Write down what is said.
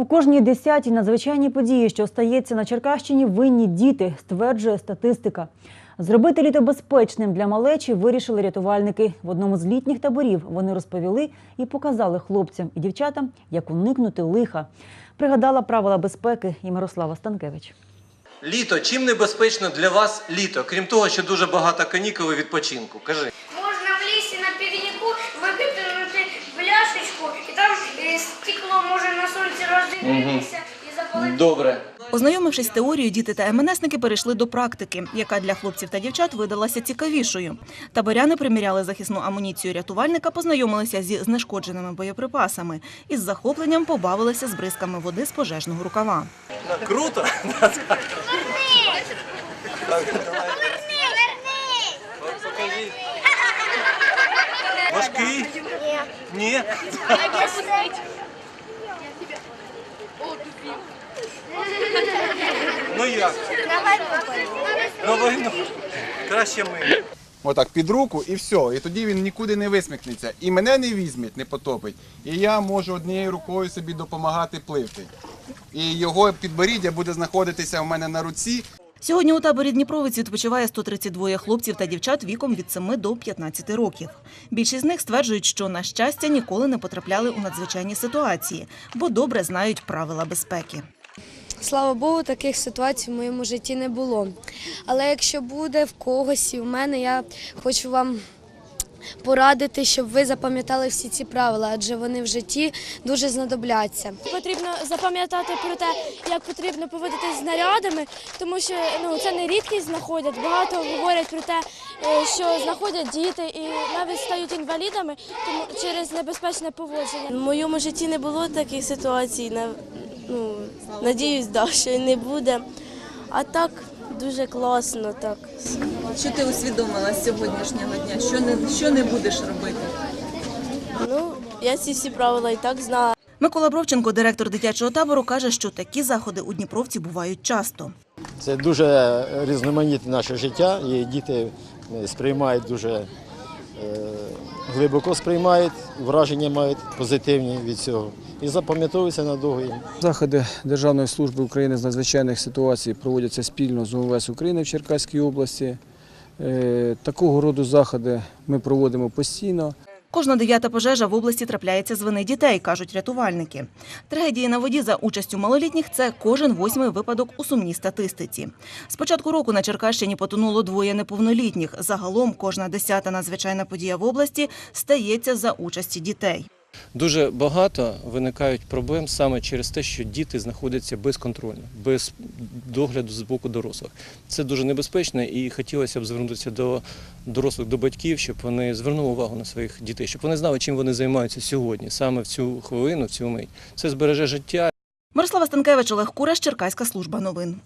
У кожній десятій надзвичайній події, що стається на Черкащині, винні діти, стверджує статистика. Зробити літо безпечним для малечі вирішили рятувальники. В одному з літніх таборів вони розповіли і показали хлопцям і дівчатам, як уникнути лиха. Пригадала правила безпеки і Мирослава Станкевич. Літо, чим небезпечно для вас літо, крім того, що дуже багато канікул відпочинку? Кажи. Сонці і запалити. Добре. Ознайомившись з теорією, діти та МНСники перейшли до практики, яка для хлопців та дівчат видалася цікавішою. Таборяни приміряли захисну амуніцію рятувальника, познайомилися зі знешкодженими боєприпасами і з захопленням побавилися з бризками води з пожежного рукава. Круто. Важкий? Ні. Ну як? На. Краще ми. Отак під руку і все. І тоді він нікуди не висмикнеться. І мене не візьметь, не потопить. І я можу однією рукою собі допомагати пливти. І його підборіддя буде знаходитися в мене на руці. Сьогодні у таборі Дніпровець відпочиває 132 хлопців та дівчат віком від 7 до 15 років. Більшість з них стверджують, що на щастя ніколи не потрапляли у надзвичайні ситуації, бо добре знають правила безпеки. Слава Богу, таких ситуацій в моєму житті не було. Але якщо буде в когось і в мене, я хочу вам порадити, щоб ви запам'ятали всі ці правила, адже вони в житті дуже знадобляться. Потрібно запам'ятати про те, як потрібно поводитися з знарядами, тому що ну це не рідкість знаходять. Багато говорять про те, е, що знаходять діти і навіть стають інвалідами тому через небезпечне поводження. В моєму житті не було таких ситуацій. на- Ну, надіюсь, да, що не буде. А так дуже класно. Так. Що ти усвідомила з сьогоднішнього дня? Що не, що не будеш робити? Ну, я ці всі правила і так знаю. Микола Бровченко, директор дитячого табору, каже, що такі заходи у Дніпровці бувають часто. Це дуже різноманітне наше життя, і діти е, сприймають дуже глибоко сприймають, враження мають позитивні від цього. І запам'ятовуються надовго. Заходи Державної служби України з надзвичайних ситуацій проводяться спільно з УМВС України в Черкаській області. Е, Такого роду заходи ми проводимо постійно. Кожна дев'ята пожежа в області трапляється з вини дітей, кажуть рятувальники. Трагедії на воді за участю малолітніх це кожен восьмий випадок у сумній статистиці. З початку року на Черкащині потонуло двоє неповнолітніх. Загалом кожна десята надзвичайна подія в області стається за участі дітей. Дуже багато виникають проблем саме через те, що діти знаходяться безконтрольно, без догляду з боку дорослих. Це дуже небезпечно і хотілося б звернутися до дорослих, до батьків, щоб вони звернули увагу на своїх дітей, щоб вони знали, чим вони займаються сьогодні, саме в цю хвилину, в цю мить. Це збереже життя Мирослава Станкевич, Олег Кураш, Черкаська служба новин.